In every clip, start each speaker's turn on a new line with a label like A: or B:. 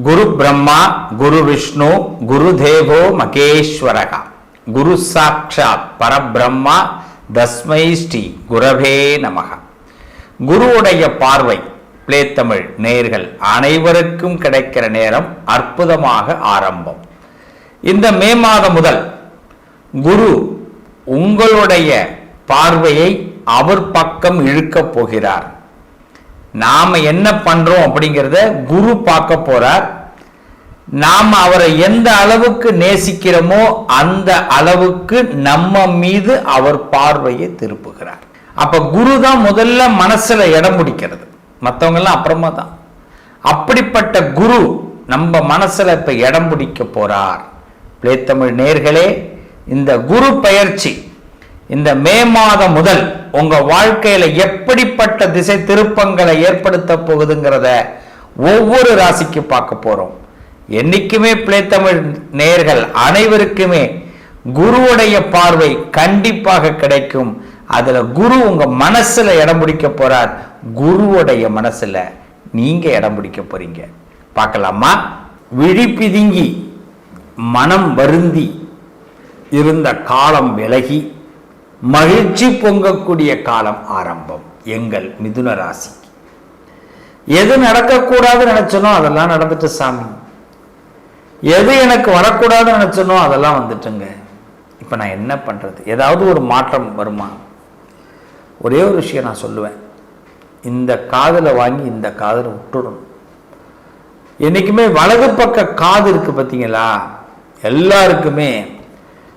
A: குரு பிரம்மா குரு விஷ்ணு குரு தேவோ மகேஸ்வரகா. குரு சாட்சாத் பரபிரம்மா தஸ்மை ஸ்ரீ குரவே நமக. குருவுடைய பார்வை பிளே தமிழ் நேர்கள் அனைவருக்கும் கிடைக்கிற நேரம் அற்புதமாக ஆரம்பம். இந்த மே மாதம் முதல் குரு உங்களுடைய பார்வையை அவர் பக்கம் இழுக்கப் போகிறார். நாம் என்ன பண்ணுறோம் அப்படிங்கிறத குரு பார்க்க போகிறார் நாம் அவரை எந்த அளவுக்கு நேசிக்கிறோமோ அந்த அளவுக்கு நம்ம மீது அவர் பார்வையை திருப்புகிறார். அப்போ குரு தான் முதல்ல மனசில் இடம் பிடிக்கிறது. மற்றவங்கெல்லாம் அப்புறமா தான். அப்படிப்பட்ட குரு நம்ம மனசில் இப்போ இடம் பிடிக்க போகிறார் பிளேத்தமிழ் நேர்களே இந்த குரு பயிற்சி இந்த மே மாதம் முதல் உங்க வாழ்க்கையில எப்படிப்பட்ட திசை திருப்பங்களை ஏற்படுத்த போகுதுங்கிறத ஒவ்வொரு ராசிக்கு பார்க்க போறோம். என்னைக்குமே பிள்ளைத்தமிழ் நேர்கள் அனைவருக்குமே குருவுடைய பார்வை கண்டிப்பாக கிடைக்கும். அதுல குரு உங்க மனசுல இடம் பிடிக்க போறார். குருவுடைய மனசுல நீங்க இடம் பிடிக்க போறீங்க. பார்க்கலாமா? விழி பிதுங்கி மனம் வருந்தி இருந்த காலம் விலகி மகிழ்ச்சி பொங்கக்கூடிய காலம் ஆரம்பம் எங்கள் மிதுன ராசி எது நடக்கக்கூடாதுன்னு நினைச்சனோ அதெல்லாம் நடந்துட்டு சாமி. எது எனக்கு வரக்கூடாதுன்னு நினைச்சனோ அதெல்லாம் வந்துட்டுங்க. இப்போ நான் என்ன பண்ணுறது ஏதாவது ஒரு மாற்றம் வருமா? ஒரே ஒரு விஷயம் நான் சொல்லுவேன். இந்த காதில் வாங்கி இந்த காதில் விட்டுடணும். என்றைக்குமே வலது பக்க காது இருக்குது பார்த்தீங்களா எல்லாருக்குமே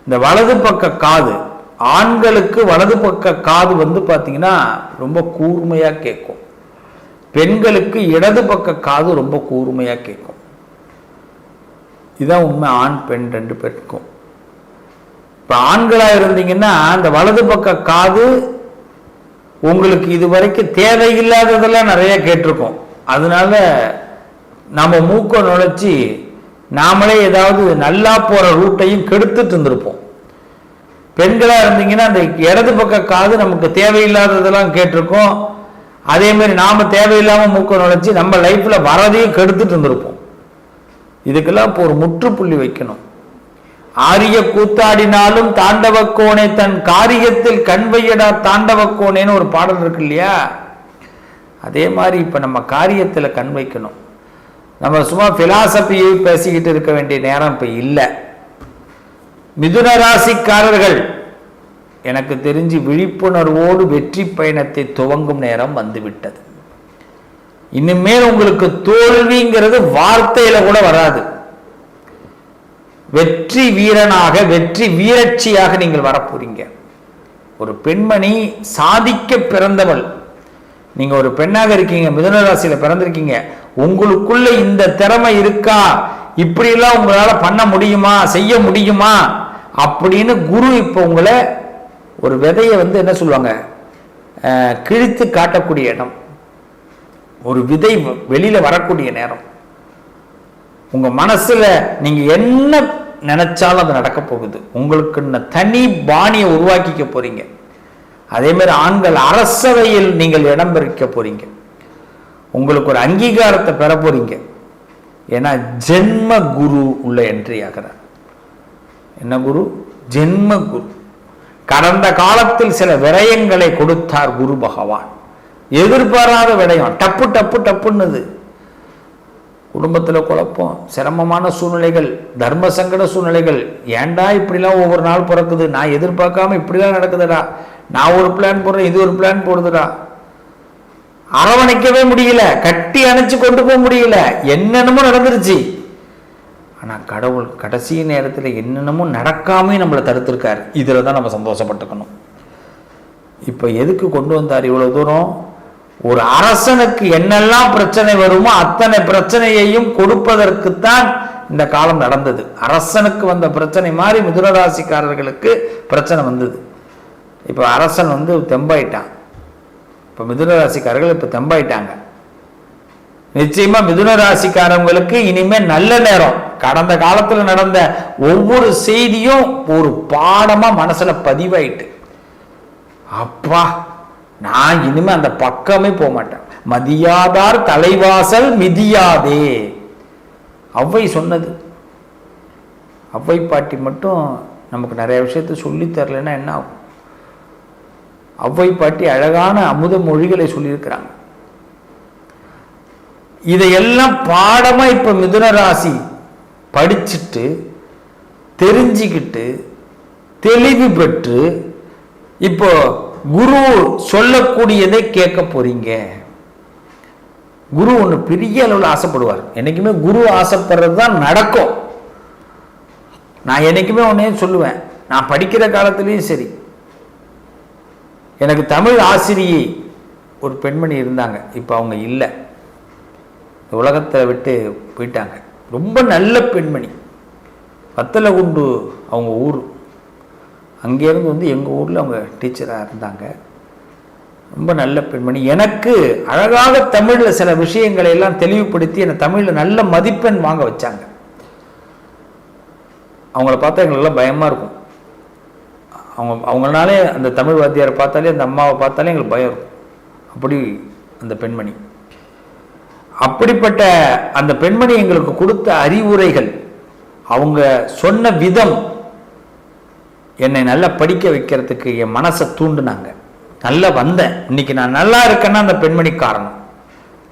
A: இந்த வலது பக்க காது ஆண்களுக்கு வலது பக்க காது வந்து பார்த்தீங்கன்னா ரொம்ப கூர்மையாக கேட்கும். பெண்களுக்கு இடது பக்க காது ரொம்ப கூர்மையாக கேட்கும். இதுதான் உண்மை. ஆண் பெண் ரெண்டு பேருக்கும். இப்போ ஆண்களாக இருந்தீங்கன்னா அந்த வலது பக்க காது உங்களுக்கு இது வரைக்கும் தேவையில்லாததெல்லாம் நிறைய கேட்டிருக்கோம். அதனால நம்ம மூக்க நுழைச்சி நாமளே ஏதாவது நல்லா போகிற ரூட்டையும் கெடுத்துட்டு இருந்திருப்போம். பெண்களாக இருந்தீங்கன்னா அந்த இடது பக்க காது நமக்கு தேவையில்லாததெல்லாம் கேட்டிருக்கோம். அதேமாரி நாம் தேவையில்லாமல் மூக்க நுழைச்சி நம்ம லைஃப்பில் வரதையும் கெடுத்துட்டு இருந்திருப்போம். இதுக்கெல்லாம் இப்போ ஒரு முற்றுப்புள்ளி வைக்கணும். ஆரிய கூத்தாடினாலும் தாண்டவ கோணை தன் காரியத்தில் கண்வையடா தாண்டவக்கோணேன்னு ஒரு பாடல் இருக்கு இல்லையா? அதே மாதிரி இப்போ நம்ம காரியத்தில் கண் வைக்கணும். நம்ம சும்மா பிலாசபியை பேசிக்கிட்டு இருக்க வேண்டிய நேரம் இப்போ இல்லை. மிதுன ராசிக்காரர்கள் எனக்கு தெரிஞ்சு விழிப்புணர்வோடு வெற்றி பயணத்தை துவங்கும் நேரம் வந்துவிட்டது. இனிமேல் உங்களுக்கு தோல்விங்கிறது வார்த்தையில கூட வராது. வெற்றி வீரனாக வெற்றி வீரட்சியாக நீங்கள் வரப்போறீங்க. ஒரு பெண்மணி சாதிக்க பிறந்தவள். நீங்க ஒரு பெண்ணாக இருக்கீங்க மிதுன ராசியில பிறந்திருக்கீங்க. உங்களுக்குள்ள இந்த திறமை இருக்கா? இப்படியெல்லாம் உங்களால பண்ண முடியுமா? செய்ய முடியுமா? அப்படின்னு குரு இப்போ உங்களை ஒரு விதையை வந்து என்ன சொல்லுவாங்க? கிழித்து காட்டக்கூடிய இடம். ஒரு விதை வெளியில் வரக்கூடிய நேரம். உங்கள் மனசில் நீங்கள் என்ன நினைச்சாலும் அது நடக்க போகுது. உங்களுக்கு தனி பாணியை உருவாக்கிக்க போறீங்க. அதே மாதிரி ஆண்கள் அரசவையில் நீங்கள் இடம் பெறிக்க போறீங்க. உங்களுக்கு ஒரு அங்கீகாரத்தை பெற போறீங்க. ஏன்னா ஜென்ம குரு உள்ள என்ட்ரி ஆகிறார். என்ன குரு? ஜென்ம குரு. கடந்த காலத்தில் சில விரயங்களை கொடுத்தார் குரு பகவான். எதிர்பாராத விடயம் டப்பு டப்பு டப்புன்னுது. குடும்பத்தில் குழப்பம் சிரமமான சூழ்நிலைகள் தர்ம சங்கட சூழ்நிலைகள். ஏன்டா இப்படிலாம் ஒவ்வொரு நாள் பிறக்குது? நான் எதிர்பார்க்காம இப்படிலாம் நடக்குதுடா. நான் ஒரு பிளான் போடுறேன் இது ஒரு பிளான் போடுதுடா. அரவணைக்கவே முடியல. கட்டி அணைச்சு கொண்டு போக முடியல. என்னென்னமோ நடந்துருச்சு. ஆனால் கடவுள் கடைசி நேரத்தில் என்னென்னமோ நடக்காமே நம்மளை தடுத்திருக்காரு. இதில் தான் நம்ம சந்தோஷப்பட்டுக்கணும். இப்போ எதுக்கு கொண்டு வந்தார் இவ்வளோ தூரம்? ஒரு அரசனுக்கு என்னெல்லாம் பிரச்சனை வருமோ அத்தனை பிரச்சனையையும் கொடுப்பதற்குத்தான் இந்த காலம் நடந்தது. அரசனுக்கு வந்த பிரச்சனை மாதிரி மிதுனராசிக்காரர்களுக்கு பிரச்சனை வந்தது. இப்போ அரசன் வந்து தெம்பாயிட்டான். இப்போ மிதுனராசிக்காரர்கள் இப்போ தெம்பாயிட்டாங்க. நிச்சயமா மிதுன ராசிக்காரவங்களுக்கு இனிமே நல்ல நேரம். கடந்த காலத்துல நடந்த ஒவ்வொரு செய்தியும் ஒரு பாடமா மனசுல பதிவாயிட்டு. அப்பா நான் இனிமே அந்த பக்கமே போக மாட்டேன். மதியாதார் தலைவாசல் மிதியாதே. ஔவை சொன்னது. ஔவை பாட்டி மட்டும் நமக்கு நிறைய விஷயத்த சொல்லி தரலைன்னா என்ன ஆகும்? ஔவை பாட்டி அழகான அமுத மொழிகளை சொல்லியிருக்கிறாங்க. இதையெல்லாம் பாடமாக இப்போ மிதுன ராசி படிச்சுட்டு தெரிஞ்சுக்கிட்டு தெளிவு பெற்று இப்போ குரு சொல்லக்கூடியதை கேட்க போறீங்க. குரு ஒன்று பெரிய அளவில் ஆசைப்படுவார். என்னைக்குமே குரு ஆசைப்படுறது தான் நடக்கும். நான் என்னைக்குமே ஒன்றே சொல்லுவேன். நான் படிக்கிற காலத்துலேயும் சரி. எனக்கு தமிழ் ஆசிரியை ஒரு பெண்மணி இருந்தாங்க. இப்போ அவங்க இல்லை. இந்த உலகத்தை விட்டு போயிட்டாங்க. ரொம்ப நல்ல பெண்மணி. வத்தலகுண்டு அவங்க ஊர். அங்கேருந்து வந்து எங்கள் ஊரில் அவங்க டீச்சராக இருந்தாங்க. ரொம்ப நல்ல பெண்மணி. எனக்கு அழகாக தமிழில் சில விஷயங்களை எல்லாம் தெளிவுபடுத்தி என்னை தமிழில் நல்ல மதிப்பெண் வாங்க வச்சாங்க. அவங்கள பார்த்தா எங்களுக்கெல்லாம் பயமாக இருக்கும். அவங்க அவங்களாலே அந்த தமிழ் வாத்தியாரை பார்த்தாலே அந்த அம்மாவை பார்த்தாலே எங்களுக்கு பயம் இருக்கும். அப்படி அந்த பெண்மணி. அப்படிப்பட்ட அந்த பெண்மணி எங்களுக்கு கொடுத்த அறிவுரைகள் அவங்க சொன்ன விதம் என்னை நல்லா படிக்க வைக்கிறதுக்கு என் மனசை தூண்டுனாங்க. நல்லா வந்தேன். இன்னைக்கு நான் நல்லா இருக்கேன்னா அந்த பெண்மணி காரணம்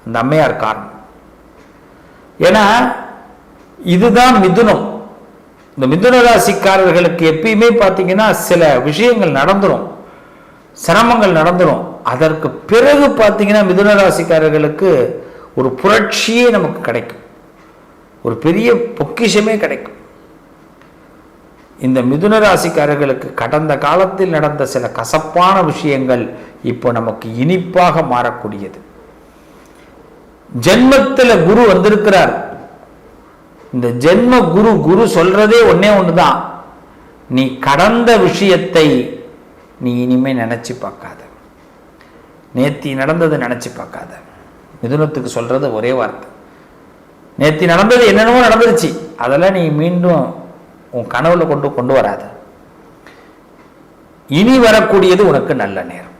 A: அந்த அம்மையார் காரணம். ஏன்னா இதுதான் மிதுனம். இந்த மிதுன ராசிக்காரர்களுக்கு எப்பயுமே பார்த்தீங்கன்னா சில விஷயங்கள் நடந்துடும் சிரமங்கள் நடந்துடும் அதற்கு பிறகு பார்த்தீங்கன்னா மிதுன ராசிக்காரர்களுக்கு ஒரு புரட்சியே நமக்கு கிடைக்கும். ஒரு பெரிய பொக்கிஷமே கிடைக்கும். இந்த மிதுன ராசிக்காரர்களுக்கு கடந்த காலத்தில் நடந்த சில கசப்பான விஷயங்கள் இப்போ நமக்கு இனிப்பாக மாறக்கூடியது. ஜென்மத்தில் குரு வந்திருக்கிறார். இந்த ஜென்ம குரு குரு சொல்றதே ஒன்னே ஒண்ணுதான். நீ கடந்த விஷயத்தை நீ இனிமே நினைச்சு பார்க்காத. நேத்தி நடந்ததை நினைச்சு பார்க்காத. மிதுனத்துக்கு சொல்றது ஒரே வார்த்தை. நேற்று நடந்தது என்னென்னமோ நடந்துருச்சு. அதெல்லாம் நீ மீண்டும் உன் கனவுல கொண்டு கொண்டு வராத. இனி வரக்கூடியது உனக்கு நல்ல நேரம்.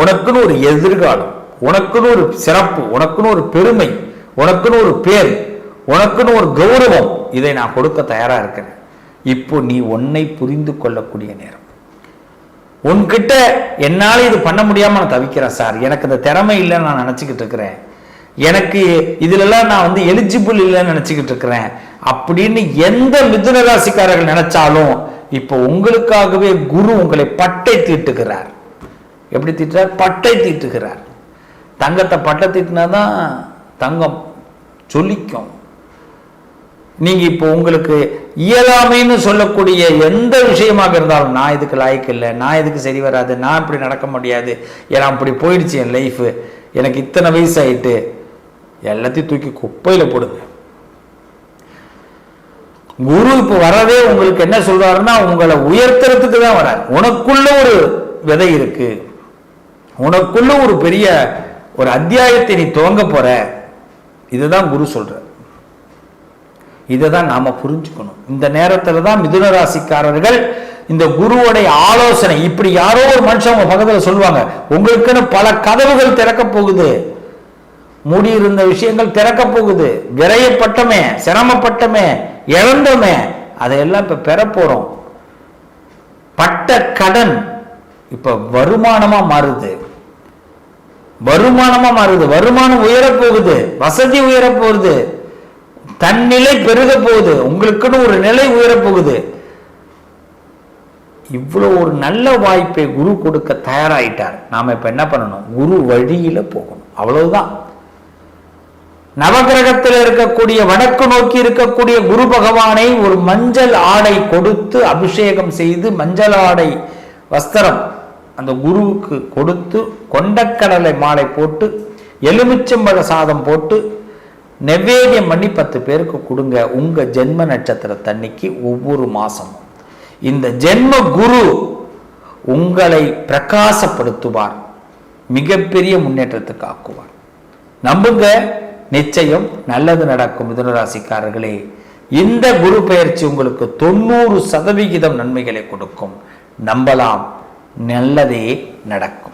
A: உனக்குன்னு ஒரு எதிர்காலம் உனக்குன்னு ஒரு சிறப்பு உனக்குன்னு ஒரு பெருமை உனக்குன்னு ஒரு பேர் உனக்குன்னு ஒரு கௌரவம் இதை நான் கொடுக்க தயாராக இருக்கிறேன். இப்போ நீ உன்னை புரிந்து கொள்ளக்கூடிய நேரம். உன்கிட்ட என்னால் இது பண்ண முடியாம நான் தவிக்கிறேன் சார். எனக்கு இந்த திறமை இல்லைன்னு நான் நினச்சிக்கிட்டு இருக்கிறேன். எனக்கு இதுலலாம் நான் வந்து எலிஜிபிள் இல்லைன்னு நினச்சிக்கிட்டு இருக்கிறேன். அப்படின்னு எந்த மிதுன ராசிக்காரர்கள் நினைச்சாலும் இப்போ உங்களுக்காகவே குரு உங்களை பட்டை தீட்டுகிறார். எப்படி தீட்டுறார்? பட்டை தீட்டுகிறார். தங்கத்தை பட்டை தீட்டினா தான் தங்கம் சொல்லிக்கும் நீங்கள் இப்போ உங்களுக்கு இயலாமைன்னு சொல்லக்கூடிய எந்த விஷயமாக இருந்தாலும் நான் இதுக்கு லாய்க்கு இல்லை நான் இதுக்கு சரி வராது நான் இப்படி நடக்க முடியாது ஏன்னா அப்படி போயிடுச்சு என் லைஃபு எனக்கு இத்தனை வயசு ஆயிட்டு எல்லாத்தையும் தூக்கி குப்பையில் போடுங்க. குரு இப்போ வரவே உங்களுக்கு என்ன சொல்றாருன்னா உங்களை உயர்த்துறதுக்கு தான் வரார். உனக்குள்ள ஒரு விதை இருக்கு. உனக்குள்ள ஒரு பெரிய ஒரு அத்தியாயத்தை நீ துவங்க போற. இதுதான் குரு சொல்ற இதை தான் நாம புரிஞ்சுக்கணும். இந்த நேரத்துல தான் மிதுன ராசிக்காரர்கள் இந்த குருவோடைய ஆலோசனை இப்படி யாரோ ஒரு மனுஷன் உங்க பக்கத்துல சொல்லுவாங்க உங்களுக்குன்னு பல கதவுகள் திறக்க போகுது. மூடியிருந்த விஷயங்கள் திறக்க போகுது. விரையப்பட்டமே சிரமப்பட்டமே இழந்தோமே. அதையெல்லாம் இப்ப பெற பட்ட கடன் இப்ப வருமானமா மாறுது. வருமானமா மாறுது. வருமானம் உயரப் போகுது. வசதி உயரப் தன் தன்னிலை பெருக போகுது உங்களுக்குன்னு ஒரு நிலை உயரப்போகுது. இவ்வளோ ஒரு நல்ல வாய்ப்பை குரு கொடுக்க தயாராயிட்டார். நாம இப்ப என்ன பண்ணணும்? குரு வழியில போகணும். அவ்வளவுதான். நவகிரகத்தில் இருக்கக்கூடிய வடக்கு நோக்கி இருக்கக்கூடிய குரு பகவானை ஒரு மஞ்சள் ஆடை கொடுத்து அபிஷேகம் செய்து மஞ்சள் ஆடை வஸ்திரம் அந்த குருவுக்கு கொடுத்து கொண்டக்கடலை மாலை போட்டு எலுமிச்சம்பழ சாதம் போட்டு நெவேதியம் பண்ணி பத்து பேருக்கு கொடுங்க உங்க ஜென்ம நட்சத்திர தண்ணிக்கு ஒவ்வொரு மாசமும். இந்த ஜென்ம குரு உங்களை பிரகாசப்படுத்துவார் மிகப்பெரிய முன்னேற்றத்துக்கு ஆக்குவார். நம்புங்க நிச்சயம் நல்லது நடக்கும் மிதுனராசிக்காரர்களே. இந்த குரு பயிற்சி உங்களுக்கு தொண்ணூறு சதவிகிதம் நன்மைகளை கொடுக்கும். நம்பலாம் நல்லதே நடக்கும்.